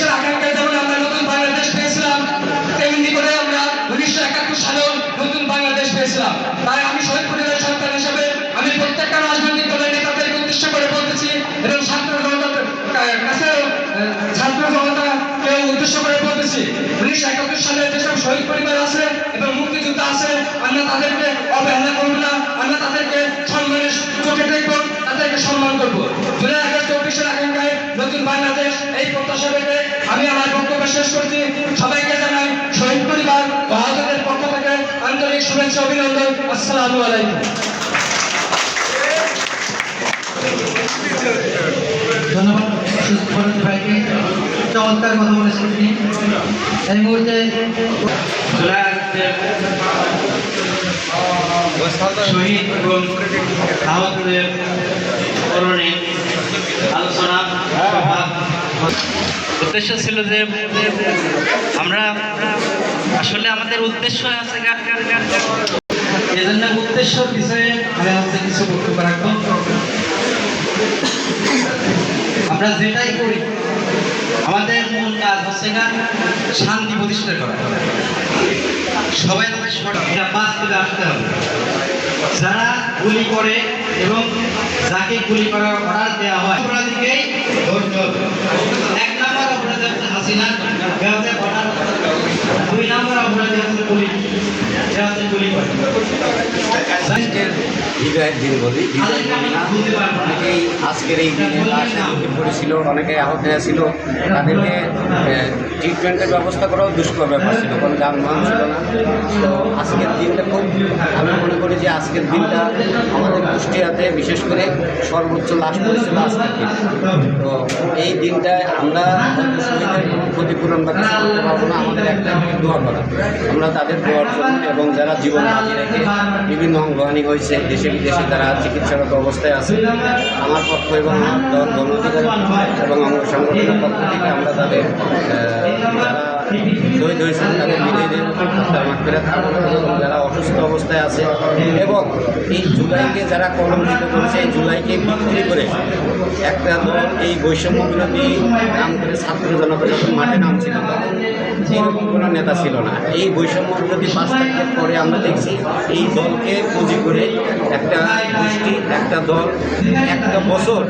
চব্বিশের আকাঙ্ক্ষা যেমন আমরা নতুন বাংলাদেশ পেয়েছিলাম তেমনি করে আমরা উনিশশো একাত্তর সালেও নতুন বাংলাদেশ পেয়েছিলাম। তাই আমি শহীদ পরিবারের সন্তান হিসেবে আমি প্রত্যেকটা রাজনৈতিক দলের নেতাদেরকে উদ্দেশ্য করে বলতেছি এবং ছাত্র জনতার কা- কাছেও আহ, ছাত্র জনতাকে উদ্দেশ্য করে বলতেছি উনিশশো একাত্তর সালে যেসব শহীদ পরিবার আছে এবং মুক্তিযোদ্ধা আছে আমরা তাদেরকে অবহেলা করব না আমরা তাদেরকে সম্মানের চোখে দেখব তাদেরকে সম্মান করব। জুলাই আগস্ট চব্বিশের আকাঙ্ক্ষায় নতুন বাংলাদেশ এই প্রত্যাশা রেখে আমি আমার বক্তব্য শেষ করছি সবাইকে জানাই শহীদ পরিবার ও আহতদের পক্ষ থেকে আন্তরিক শুভেচ্ছা, অভিনন্দন। আসসালামু আলাইকুম। ধন্যবাদ শহীদ এবং আহতদের স্মরণে উদ্দেশ্য ছিল যে আমরা আসলে আমাদের উদ্দেশ্য আছে এই জন্য উদ্দেশ্য বিষয়ে আমি কিছু বক্তব্য রাখব। আমরা যেটাই করি, আমাদের মূল কাজ হচ্ছে শান্তি প্রতিষ্ঠা করা। সবাই তাদের সঠিকটা বাস্তবে আসতে হবে। যারা গুলি করে এবং যাকে গুলি করার অর্ডার দেওয়া হয়, অপরাধীকেই ধরতে এক নম্বর অপরাধী হচ্ছে হাসিনা যা হচ্ছে অর্ডার দুই নম্বর অপরাধী হচ্ছে পুলিশ যা হচ্ছে গুলি করে আজকের বিজয়ের দিন বলি অনেকেই আজকের এই দিনে লাশে ঢুকে পড়েছিল আহত হয়েছিল তাদেরকে ট্রিটমেন্টের ব্যবস্থা করাও দুষ্কর ব্যাপার ছিল কোনো যানবাহন ছিল না তো আজকের দিনটা খুব আমি মনে করি যে আজকের দিনটা আমাদের কুষ্টিয়াতে বিশেষ করে সর্বোচ্চ লাশ পড়েছিল আজকের দিন। তো এই দিনটায় আমরা শহীদের ক্ষতিপূরণ বা কিছু করতে পারব না, আমাদের একটা দোয়া করা। আমরা তাদের দোয়ার জন্য এবং যারা জীবন বাজি রেখে বিভিন্ন অঙ্গহানি হয়েছে, দেশে বিদেশে তারা চিকিৎসাগত অবস্থায় আছে, আমার পক্ষ এবং আমার এবং অঙ্গ সংগঠনের পক্ষ থেকে আমরা তাদের যারা শহীদ হয়েছেন তাদের বিজয়ীদের মাঠফেরা থাকব এবং আছে। এবং এই জুলাইকে যারা কলঙ্কিত করেছে, এই জুলাইকে বিক্রি করে একটা দল এই বৈষম্য বিরোধী নাম করে ছাত্র জনতা যখন মাঠে নামছিল তখন এরকম কোনো নেতা ছিল না। এই বৈষম্য বিরোধী পাঁচ তারিখের পরে আমরা দেখছি এই দলকে পুঁজি করে একটা দল, একটা বছর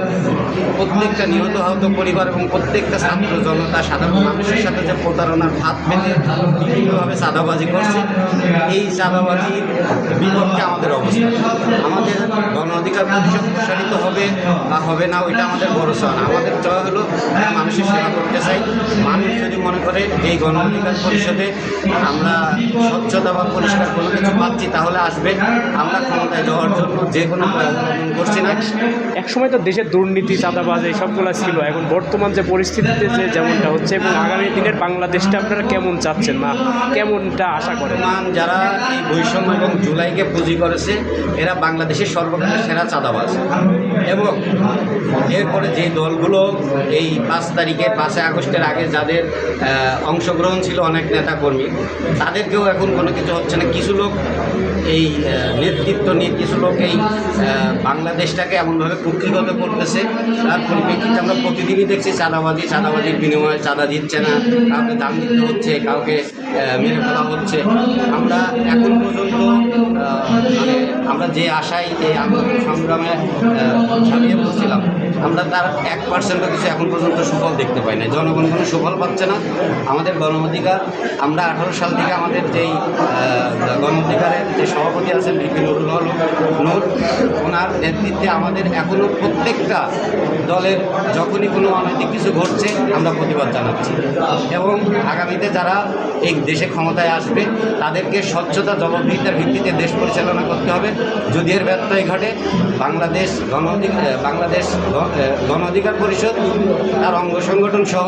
প্রত্যেকটা নিহত, আহত পরিবার এবং প্রত্যেকটা ছাত্র জনতা, সাধারণ মানুষের সাথে যে প্রতারণার ভাত পেতে বিভিন্নভাবে চাঁদাবাজি করছে, এই চাঁদাবাজির বিপক্ষে আমাদের অবস্থা। আমাদের গণ অধিকার প্রসারিত হবে বা হবে না, ওইটা আমাদের ভরসা না। আমাদের চাওয়া হলো মানুষের সেবা করতে চাই। মানুষ যদি মনে করে এই গণ অধিকার পরিষদে আমরা স্বচ্ছতা বা পরিষ্কার কোনো কিছু পাচ্ছি, তাহলে আসবে। আমরা ক্ষমতায় যাওয়ার জন্য যে কোনো অবলম্বন করছি না। এক সময় তো দেশের দুর্নীতি চাঁদাবাজ সবগুলো ছিল। এখন বর্তমান যে পরিস্থিতিতে যে যেমনটা হচ্ছে এবং আগামী দিনের বাংলাদেশটা আপনারা কেমন চাচ্ছেন না কেমনটা আশা করেন? যারা এই বৈষম্য এবং জুলাইকে পুঁজি করেছে এরা বাংলাদেশের সর্বকালের সেরা চাঁদাবাজ। এবং এরপরে যে দলগুলো এই পাঁচ তারিখে পাঁচই আগস্টের আগে যাদের অংশগ্রহণ ছিল অনেক নেতাকর্মী তাদেরকেও এখন কোনো কিছু হচ্ছে না। কিছু লোক এই নেতৃত্ব নিয়ে কিছু লোক এই বাংলাদেশটাকে এমনভাবে কুক্ষিগত করতেছে। তার পরিপ্রেক্ষিতে আমরা প্রতিদিনই দেখছি চাঁদাবাজি, চাঁদাবাজির বিনিময়ে চাঁদা দিচ্ছে না, কাউকে দাম দিতে হচ্ছে, কাউকে মেরে ফেলা হচ্ছে। আমরা এখন পর্যন্ত মানে আমরা যে আশায় এই আন্দোলন সংগ্রামে ঝাঁপিয়ে পড়ছিলাম আমরা তার এক পার্সেন্টও কিছু এখন পর্যন্ত সুফল দেখতে পাই না জনগণ কোনো সুফল পাচ্ছে না। আমাদের গণ অধিকার আমরা আঠারো সাল থেকে আমাদের যেই আহ, গণ অধিকারের যে সভাপতি আছেন বিপি নুরুল হল নূর ওনার নেতৃত্বে আমাদের এখনও প্রত্যেকটা দলের যখনই কোনো অনৈতিক কিছু ঘটছে আমরা প্রতিবাদ জানাচ্ছি। এবং আগামীতে যারা এই দেশে ক্ষমতায় আসবে, তাদেরকে স্বচ্ছতা, জবাবদিহিতার ভিত্তিতে দেশ পরিচালনা করতে হবে। যদি এর ব্যত্যয় ঘটে, বাংলাদেশ গণ বাংলাদেশ গণ অধিকার পরিষদ, তার অঙ্গ সংগঠন সহ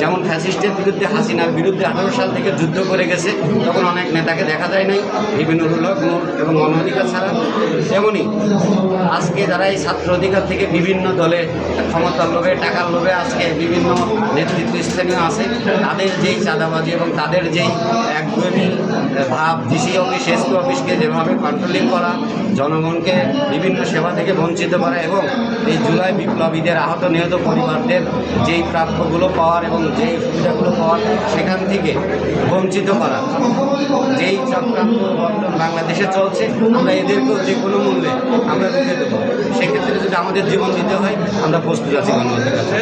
যেমন ফ্যাসিস্টের বিরুদ্ধে, হাসিনার বিরুদ্ধে আঠারো সাল থেকে যুদ্ধ করে গেছে, তখন অনেক নেতাকে দেখা যায় নাই। বিভিন্ন রুলক নূর এবং গণ অধিকার ছাড়া। তেমনই আজকে যারা এই ছাত্র অধিকার থেকে বিভিন্ন দলে ক্ষমতার লোভে, টাকার লোভে আজকে বিভিন্ন নেতৃত্ব স্থানীয় আছে, তাদের যেই চাঁদাবাজি এবং তাদের যেই একদমই ভাব ডিসি অফিস এসপি অফিসকে যেভাবে কন্ট্রোলিং করা, জনগণকে বিভিন্ন সেবা থেকে বঞ্চিত করা এবং এই জুলাই বিপ্লবীদের, আহত নিহত পরিবারদের যেই প্রাপ্যগুলো পাওয়ার এবং যেই সুবিধাগুলো পাওয়ার সেখান থেকে বঞ্চিত করা। যেই চক্রান্ত বর্তমান বাংলাদেশে চলছে, আমরা এদেরকেও যে কোনো মূল্যে আমরা রুখে দেবো। সেক্ষেত্রে যদি আমাদের জীবন দিতে হয়, আমরা প্রস্তুত আছি গণতন্ত্রের কাছে।